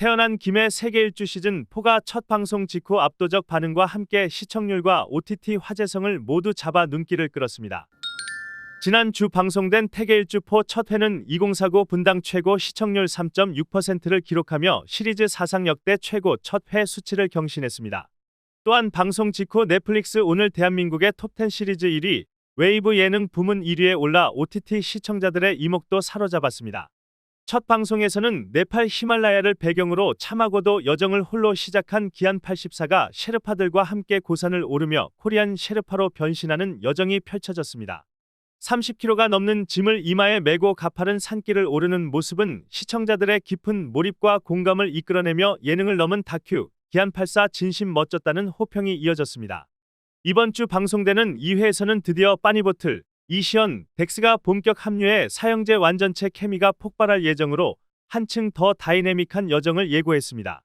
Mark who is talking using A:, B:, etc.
A: 태어난 김의 세계 일주 시즌 4가 첫 방송 직후 압도적 반응과 함께 시청률과 OTT 화제성을 모두 잡아 눈길을 끌었습니다. 지난 주 방송된 태계 일주 4첫 회는 2049 분당 최고 시청률 3.6%를 기록하며 시리즈 사상 역대 최고 첫 회 수치를 경신했습니다. 또한 방송 직후 넷플릭스 오늘 대한민국의 톱10 시리즈 1위, 웨이브 예능 부문 1위에 올라 OTT 시청자들의 이목도 사로잡았습니다. 첫 방송에서는 네팔 히말라야를 배경으로 참하고도 여정을 홀로 시작한 기안 84가 셰르파들과 함께 고산을 오르며 코리안 셰르파로 변신하는 여정이 펼쳐졌습니다. 30kg가 넘는 짐을 이마에 메고 가파른 산길을 오르는 모습은 시청자들의 깊은 몰입과 공감을 이끌어내며 예능을 넘은 다큐 기안 84 진심 멋졌다는 호평이 이어졌습니다. 이번 주 방송되는 2회에서는 드디어 빠니보틀, 이시연, 덱스가 본격 합류해 사형제 완전체 케미가 폭발할 예정으로 한층 더 다이내믹한 여정을 예고했습니다.